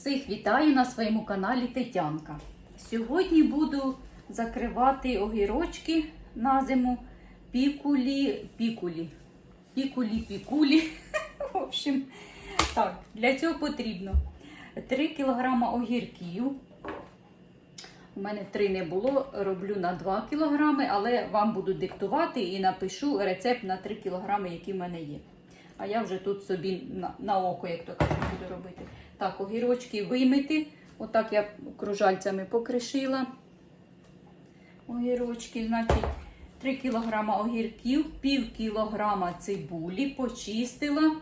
Всіх вітаю на своєму каналі Тетянка. Сьогодні буду закривати огірочки на зиму пікулі, пікулі, пікулі, пікулі. В общем, так, для цього потрібно 3 кг огірків. У мене 3 не було, роблю на 2 кг, але вам буду диктувати і напишу рецепт на 3 кг, які в мене є. А я вже тут собі на, на око, як то кажуть, буду робити. Так, огірочки вимити. Отак я кружальцями покришила. Огірочки, значить, 3 кг огірків, пів кілограма цибулі почистила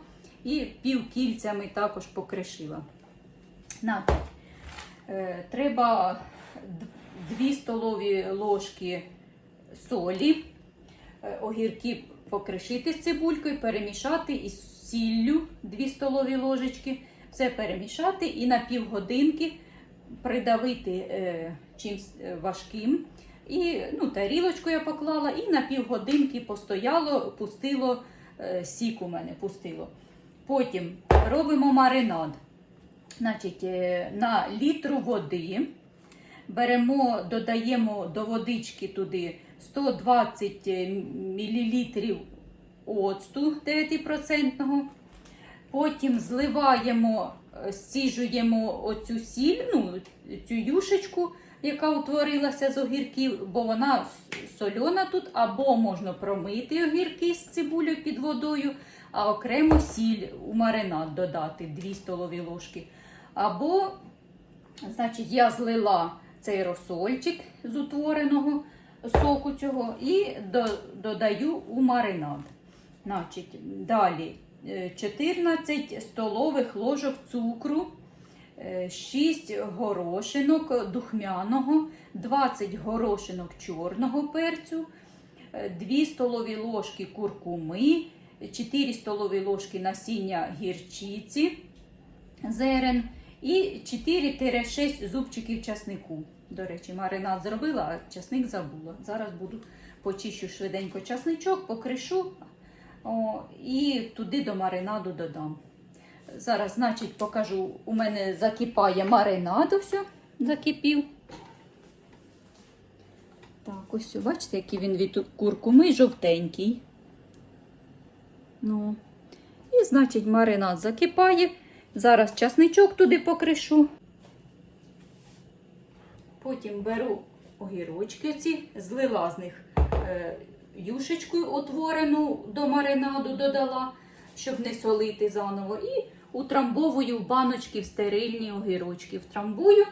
і пів кільцями також покришила. Значить, е, треба 2 столові ложки солі, е, огірки покришити з цибулькою, перемішати із сіллю 2 столові ложечки. Все перемішати і на півгодинки придавити е, чимсь е, важким. І ну, тарілочку я поклала, і на півгодинки постояло, пустило е, сік у мене пустило. Потім робимо маринад. Значить, е, на літру води беремо, додаємо до водички туди 120 мл оцту 9%. Потім зливаємо, е, сіжуємо оцю сіль, ну, цю юшечку, яка утворилася з огірків, бо вона сольона тут, або можна промити огірки з цибулею під водою, а окремо сіль у маринад додати 2 столові ложки. Або, значить, я злила цей розсольчик з утвореного соку цього і додаю у маринад. Значить, далі 14 столових ложок цукру, 6 горошинок духмяного, 20 горошинок чорного перцю, 2 столові ложки куркуми, 4 столові ложки насіння гірчиці, зерен і 4-6 зубчиків часнику. До речі, маринад зробила, а часник забула. Зараз буду почищу швиденько часничок, покришу о, і туди до маринаду додам. Зараз, значить, покажу, у мене закипає маринад, все, закипів. Так, ось, бачите, який він від куркуми жовтенький. Ну, і, значить, маринад закипає. Зараз часничок туди покришу. Потім беру огірочки ці, злила з них юшечку отворену до маринаду додала, щоб не солити заново. І утрамбовую в баночки в стерильні огірочки. Втрамбую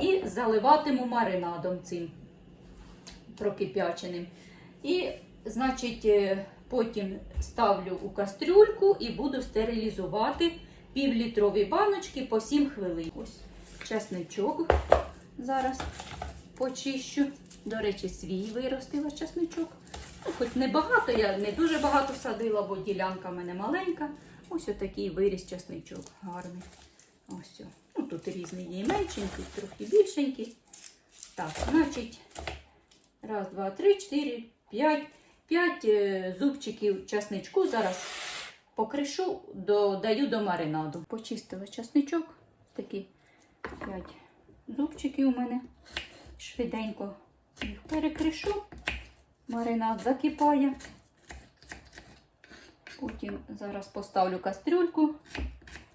і заливатиму маринадом цим прокип'яченим. І, значить, е, потім ставлю у кастрюльку і буду стерилізувати півлітрові баночки по 7 хвилин. Ось часничок зараз почищу. До речі, свій виростила часничок. Ну, хоч не багато, я не дуже багато садила, бо ділянка в мене маленька. Ось отакий виріс часничок гарний. Ось. о. Ну, тут різний є меншенький, трохи більшенький. Так, значить, раз, два, три, чотири, п'ять. П'ять е, зубчиків часничку зараз покришу, додаю до маринаду. Почистила часничок. Такі п'ять зубчиків у мене. Швиденько їх перекришу. Маринад закипає. Потім зараз поставлю кастрюльку,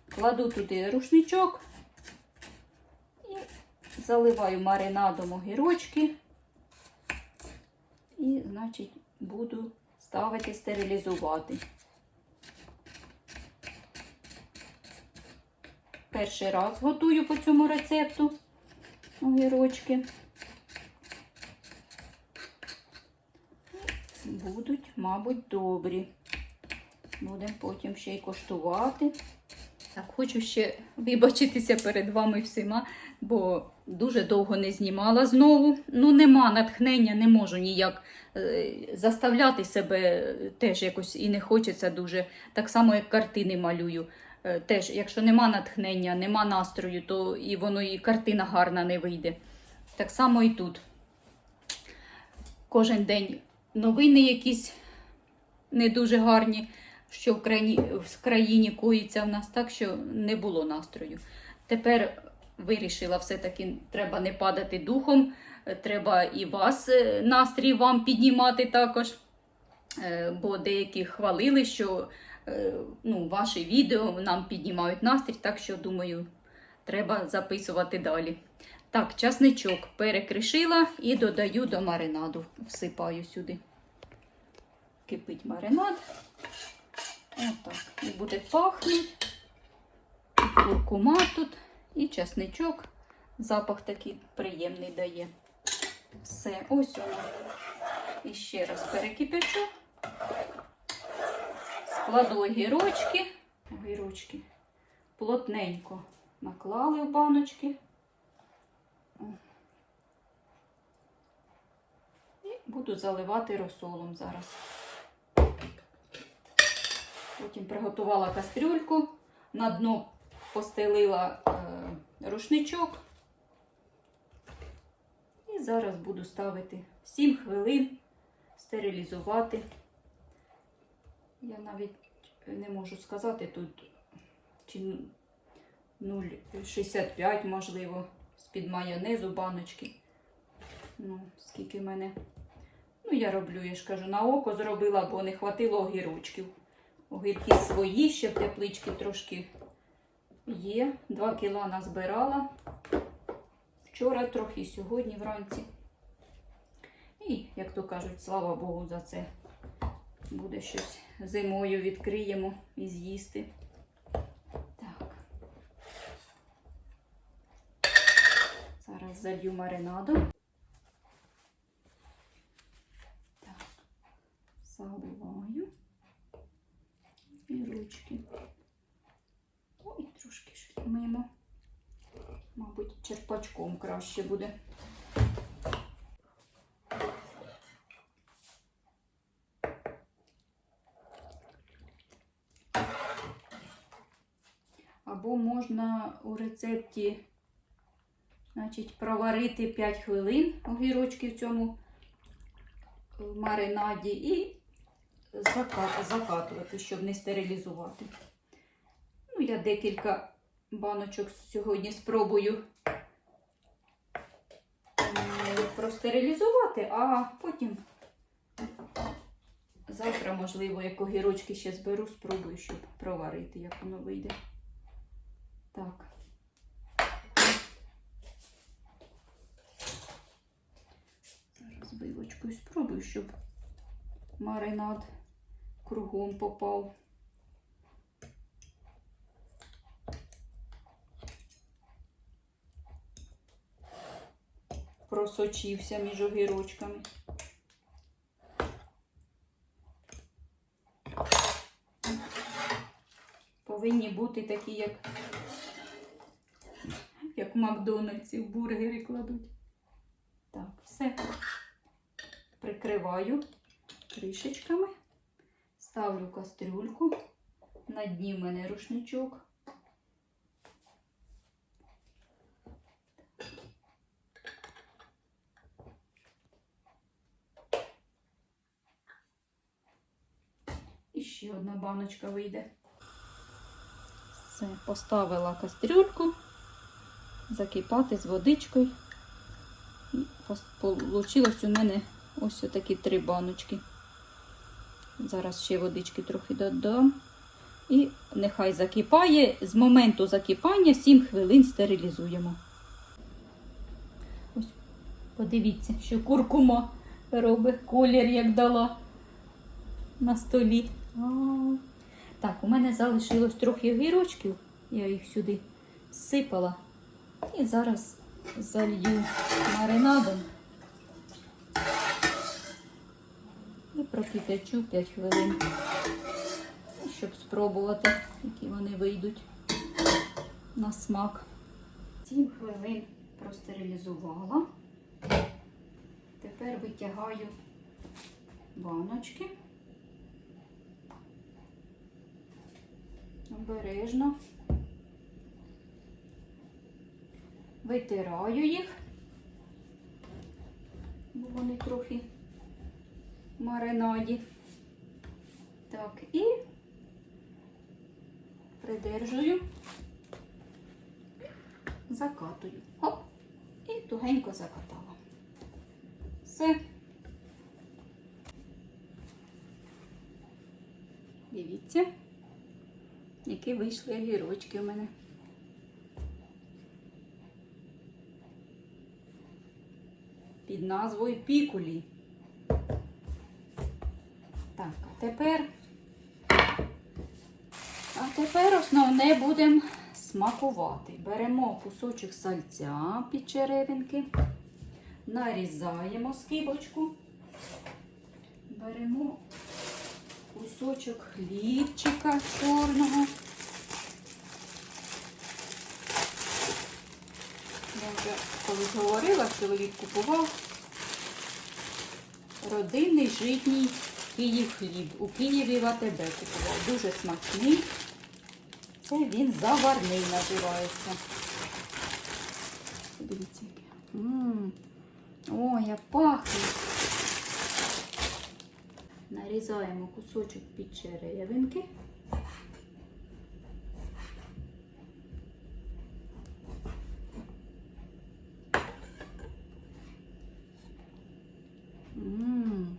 кладу туди рушничок і заливаю маринадом огірочки. І, значить, буду ставити стерилізувати. Перший раз готую по цьому рецепту огірочки. Будуть, мабуть, добрі. Будемо потім ще й коштувати. Так, хочу ще вибачитися перед вами всіма, бо дуже довго не знімала знову. Ну, нема натхнення, не можу ніяк е, заставляти себе теж якось і не хочеться дуже. Так само, як картини малюю. Е, теж, якщо нема натхнення, нема настрою, то і воно і картина гарна не вийде. Так само і тут. Кожен день новини якісь не дуже гарні, що в країні, в країні коїться в нас, так що не було настрою. Тепер вирішила все-таки, треба не падати духом, е, треба і вас е, настрій вам піднімати також. Е, Бо деякі хвалили, що ну, ваші відео нам піднімають настрій, так що, думаю, треба записувати далі. Так, часничок перекришила і додаю до маринаду, всипаю сюди. Кипить маринад. Отак. І буде пахнути. Куркума тут, і часничок. Запах такий приємний дає. Все, ось воно. І ще раз перекипячу. Складу огірочки. Огірочки плотненько наклали в баночки. І буду заливати розсолом зараз. Потім приготувала кастрюльку, на дно постелила е, рушничок. І зараз буду ставити 7 хвилин, стерилізувати. Я навіть не можу сказати тут чи 0,65, можливо, з-під майонезу баночки. Ну, скільки мене. Ну, я роблю, я ж кажу, на око зробила, бо не хватило огірочків. Огірки свої, ще в тепличці трошки є. 2 кіла назбирала. Вчора трохи, сьогодні вранці. І, як то кажуть, слава Богу, за це. Буде щось зимою відкриємо і з'їсти. Так. Зараз залью маринадом. Так. Заливаю. І ручки. Ой, трошки щось мимо. Мабуть, черпачком краще буде. Або можна у рецепті значить, проварити 5 хвилин огірочки в цьому е, маринаді і закатувати, щоб не стерилізувати. Ну, я декілька баночок сьогодні спробую простерилізувати, а потім завтра, можливо, як огірочки ще зберу, спробую, щоб проварити, як воно вийде. Так. Вилочкою спробую, щоб маринад кругом попав. Просочився між огірочками. Повинні бути такі, як, як в Макдональдсі в бургери кладуть. Так, все. Прикриваю кришечками, ставлю кастрюльку. На дні мене рушничок. І ще одна баночка вийде. Все, поставила кастрюльку, закипати з водичкою. Получилось у мене ось такі три баночки. Зараз ще водички трохи додам. І нехай закипає. З моменту закипання 7 хвилин стерилізуємо. Ось, подивіться, що куркума робить колір, як дала на столі. А, Так, у мене залишилось трохи огірочків. Я їх сюди всипала. І зараз залью маринадом. І прокип'ячу 5 хвилин, щоб спробувати, які вони вийдуть на смак. 7 хвилин простерилізувала. Тепер витягаю баночки. Обережно. Витираю їх, бо вони трохи маринаді. Так, і придержую закатую. Хоп, і тугенько закатала. Все. Дивіться, які вийшли огірочки у мене. Під назвою пікулі. Так, а тепер, а тепер основне будемо смакувати. Беремо кусочок сальця під черевинки, нарізаємо скибочку, беремо кусочок хлібчика чорного. Я вже колись говорила, чоловік купував родинний житній Київ хліб. У Києві в АТБ купував. Дуже смачний. Це він заварний називається. Дивіться, який. М. Ой, як пахне. Нарізаємо кусочок під черевинки. Ммм,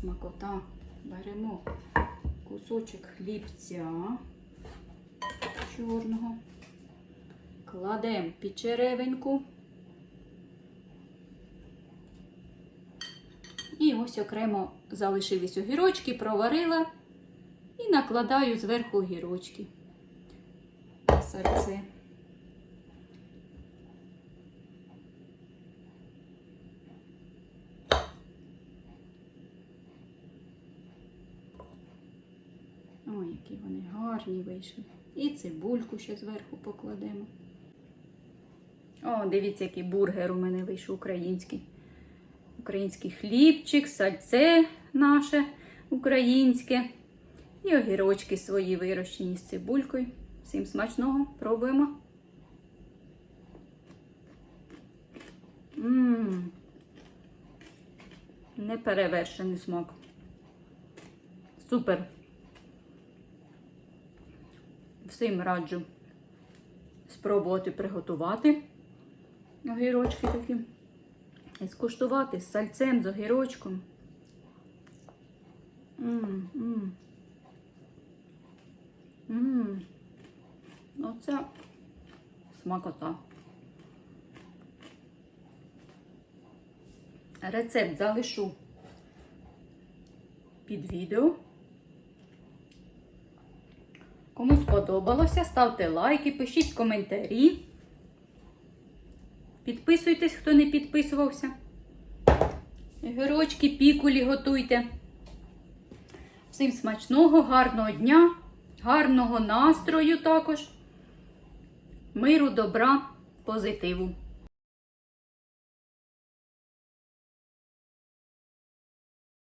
смакота. Беремо кусочок хлібця чорного, кладемо під черевинку. І ось окремо залишились огірочки, проварила і накладаю зверху огірочки. Серце. Ой, які вони гарні вийшли. І цибульку ще зверху покладемо. О, дивіться, який бургер у мене вийшов український. Український хлібчик, сальце наше українське. І огірочки свої вирощені з цибулькою. Всім смачного, пробуємо. Ммм. Неперевершений смак. Супер. Всім раджу спробувати приготувати огірочки такі. І скуштувати з сальцем, з огірочком. Мм. Мм. Оце смакота. Рецепт залишу під відео. Кому сподобалося, ставте лайки, пишіть коментарі. Підписуйтесь, хто не підписувався. Герочки, пікулі готуйте. Всім смачного, гарного дня, гарного настрою також, миру, добра, позитиву.